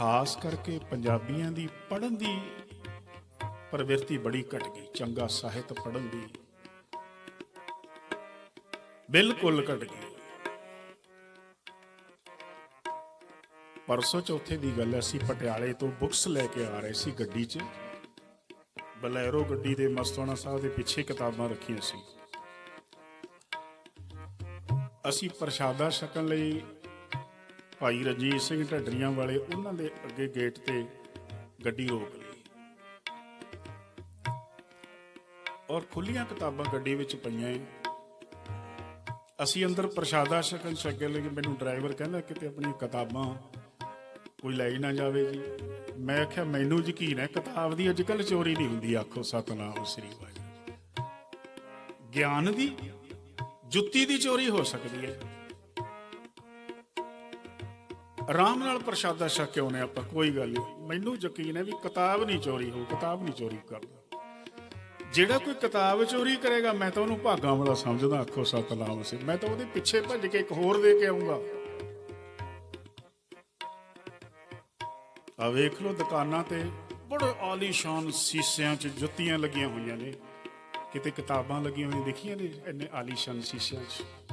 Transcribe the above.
ਖਾਸ ਕਰਕੇ ਪੰਜਾਬੀਆਂ ਦੀ ਪੜ੍ਹਨ ਦੀ ਪ੍ਰਵਿਰਤੀ ਬੜੀ ਘਟ ਗਈ, ਚੰਗਾ ਸਾਹਿਤ ਪੜ੍ਹਨ ਦੀ ਬਿਲਕੁਲ ਘਟ ਗਈ। ਪਰਸੋਂ ਚੌਥੇ ਦੀ ਗੱਲ ਹੈ, ਅਸੀਂ ਪਟਿਆਲੇ ਤੋਂ ਬੁੱਕਸ ਲੈ ਕੇ ਆ ਰਹੇ ਸੀ ਗੱਡੀ 'ਚ। ਬਲੈਰੋ ਗੱਡੀ ਦੇ ਮਸਤੋਣਾ ਸਾਹਿਬ ਦੇ ਪਿੱਛੇ ਕਿਤਾਬਾਂ ਰੱਖੀਆਂ ਸੀ। ਅਸੀਂ ਪ੍ਰਸ਼ਾਦਾ ਛਕਣ ਲਈ ਭਾਈ ਰਜੀਤ ਸਿੰਘ ਢੱਡਰੀਆਂ ਵਾਲੇ ਉਹਨਾਂ ਦੇ ਅੱਗੇ ਗੇਟ ਤੇ ਗੱਡੀ ਰੋਕ ਲਈ। ਔਰ ਖੁੱਲੀਆਂ ਕਿਤਾਬਾਂ ਗੱਡੀ ਵਿੱਚ ਪਈਆਂ ਏ। ਅਸੀਂ ਅੰਦਰ ਪ੍ਰਸ਼ਾਦਾ ਛਕਣ ਛਕੇ ਲਈ ਮੈਨੂੰ ਡਰਾਈਵਰ ਕਹਿੰਦਾ ਕਿਤੇ ਆਪਣੀਆਂ ਕਿਤਾਬਾਂ ਕੋਈ ਲੈ ਨਾ ਜਾਵੇ ਜੀ। ਮੈਂ ਆਖਿਆ, ਮੈਨੂੰ ਯਕੀਨ ਹੈ, ਕਿਤਾਬ ਦੀ ਅੱਜ ਕੱਲ੍ਹ ਚੋਰੀ ਨਹੀਂ ਹੁੰਦੀ, ਆਖੋ ਸਤਨਾਮ ਸ੍ਰੀ ਵਾਹਿਗੁਰੂ ਗਿਆਨ ਦੀ, ਜੁੱਤੀ ਦੀ ਚੋਰੀ ਹੋ ਸਕਦੀ ਹੈ। ਆਰਾਮ ਨਾਲ ਪ੍ਰਸ਼ਾਦਾ ਛਕ ਕੇ ਆਉਨੇ ਆਪਾਂ, ਕੋਈ ਗੱਲ ਨਹੀਂ। ਮੈਨੂੰ ਯਕੀਨ ਹੈ ਵੀ ਕਿਤਾਬ ਨਹੀਂ ਚੋਰੀ ਹੋ ਕਿਤਾਬ ਨਹੀਂ ਚੋਰੀ ਕਰਦਾ। ਜਿਹੜਾ ਕੋਈ ਕਿਤਾਬ ਚੋਰੀ ਕਰੇਗਾ, ਮੈਂ ਤਾਂ ਉਹਨੂੰ ਭਾਗਾਂ ਵਾਲਾ ਸਮਝਦਾ, ਆਖੋ ਸਤਨਾਮ ਸੀ ਮੈਂ ਤਾਂ ਉਹਦੇ ਪਿੱਛੇ ਭੱਜ ਕੇ ਇੱਕ ਹੋਰ ਦੇ ਕੇ ਆਉਂਗਾ। ਆ ਵੇਖ ਲਓ ਦੁਕਾਨਾਂ ਤੇ ਬੜੇ ਆਲੀਸ਼ਾਨ ਸੀਸਿਆਂ 'ਚ ਜੁੱਤੀਆਂ ਲੱਗੀਆਂ ਹੋਈਆਂ ਨੇ। ਕਿਤੇ ਕਿਤਾਬਾਂ ਲੱਗੀਆਂ ਹੋਈਆਂ, ਦੇਖੀਆਂ ਨੇ ਇੰਨੇ ਆਲੀਸ਼ਾਨ ਸੀਸਿਆਂ 'ਚ?